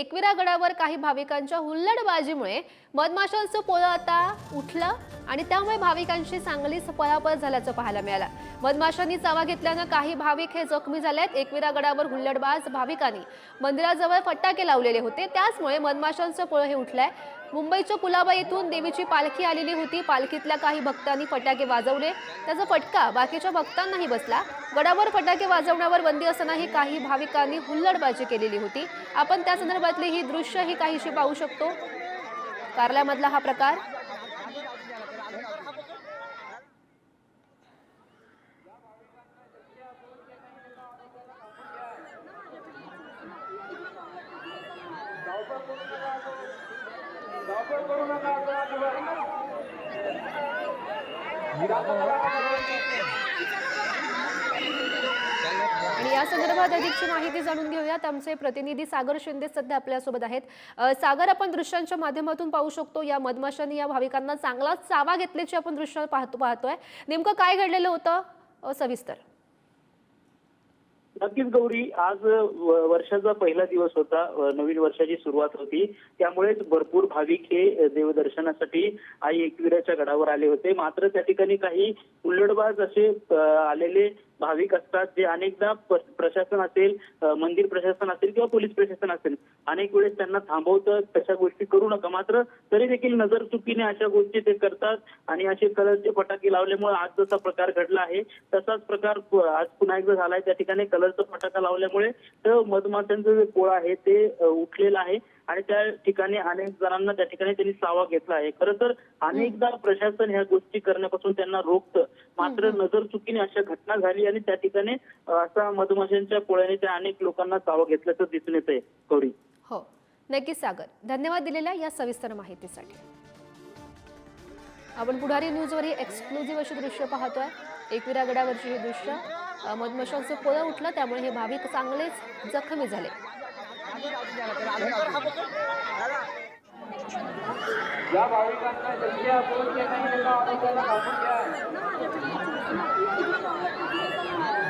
एकविरा गडावर काही भाविकांच्या हुल्लडबाजीमुळे मधमाशांचं पोळं आता उठलं आणि त्यामुळे भाविकांशी चांगलीच पळापळ झाल्याचं पाहायला मिळालं. मधमाशांनी चावा घेतल्यानं काही भाविक हे जखमी झाले आहेत एकविरा गडावर हुल्लडबाज भाविकांनी मंदिराजवळ फटाके लावलेले होते. त्याचमुळे मधमाशांचं पोळं हे उठलंय. मुंबईच्या कुलाबा येथून देवीची पालखी आलेली होती. पालखीतल्या काही भक्तांनी फटाके वाजवले. त्याचा फटका बाकीच्या भक्तांनाही बसला. गडावर फटाके वाजवण्यावर बंदी असतानाही काही भाविकांनी हुल्लडबाजी केलेली होती. आपण त्या संदर्भातली ही दृश्य ही काहीशी पाहू शकतो. कारल्यामधला हा प्रकार. संदर्भात अधिकची माहिती जाणून घेऊयात. आमचे प्रतिनिधी सागर शिंदे सध्या आपल्यासोबत आहेत. सागर आपण दृश्यांच्या माध्यमातून पाहू शकतो या मधमाशांनी या भाविकांना चांगलाच चावा घेतल्याची आपण दृश्य पाहतो पाहतोय. नेमकं काय घडलेलं होतं? सविस्तर नक्कीच गौरी आज वर्षाचा पहिला दिवस होता. नवीन वर्षाची सुरुवात होती. त्यामुळेच भरपूर भाविक हे देवदर्शनासाठी आई एकविराच्या गडावर आले होते. मात्र त्या ठिकाणी काही उल्लडबाज असे आलेले भाविक असतात जे अनेकदा प्रशासन असेल मंदिर प्रशासन असेल किंवा पोलीस प्रशासन असेल अनेक वेळेस त्यांना थांबवतं तशा गोष्टी करू नका. मात्र तरी देखील नजर चुकीने अशा गोष्टी ते करतात आणि असे कलरचे फटाके लावल्यामुळे आज जसा प्रकार घडला आहे तसाच प्रकार आज पुन्हा एकदा झालाय. त्या ठिकाणी कलरचा फटाका लावल्यामुळे तर मधमाशांचं जे पोळ आहे ते उठलेलं आहे. आणि त्या ठिकाणी अनेक जणांना त्या ठिकाणी त्यांनी सावा घेतला आहे. खरं तर अनेकदा प्रशासन ह्या गोष्टी करण्यापासून त्यांना रोखतं मात्र नजर चुकीने अशा घटना झाली आणि त्या ठिकाणी असा मधमाशांच्या पोळ्याने त्या अनेक लोकांना सावा घेतल्याचं दिसून येत आहे गौरी हो. नक्कीच सागर धन्यवाद दिलेल्या या सविस्तर माहितीसाठी. आपण पुढारी न्यूजवर ही एक्सक्लुझिव्ह अशी दृश्य पाहतोय. एकविरा गडावरची ही दृश्य मधमाशांचं पोळं उठलं त्यामुळे हे भाविक चांगलेच जखमी झाले. या भाविकांना शक्य असून ते नाही त्यांना आरोग्याला घ्या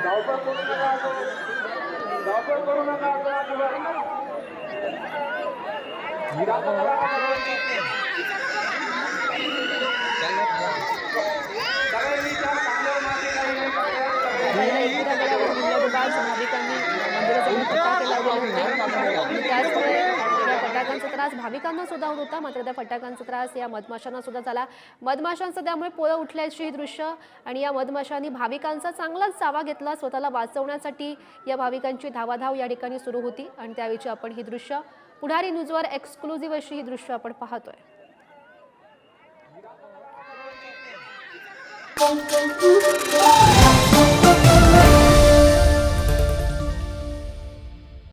धावपळ करू नका धावपळ करू नका अजिबात सगळ्यांनी त्या चांगल्या मागे काही नाही पहिल्या एकविरा गडावर हुल्लडबाज भाविकांनी मंदिराजवळ फटाके लावलेले होते आणि त्याचमुळे त्या फटाक्यांचा त्रास भाविकांना सुद्धा होत होता. मात्र त्या फटाक्यांचा त्रास या मधमाशांना सुद्धा झाला. मधमाशांचं त्यामुळे पोळं उठल्याची ही दृश्य आणि या मधमाशांनी भाविकांचा चांगलाच चावा घेतला. स्वतःला वाचवण्यासाठी या भाविकांची धावाधाव या ठिकाणी सुरू होती आणि त्यावेळी आपण ही दृश्य पुढारी न्यूजवर एक्सक्लुझिव्ह अशी ही दृश्य आपण पाहतोय. Thank you.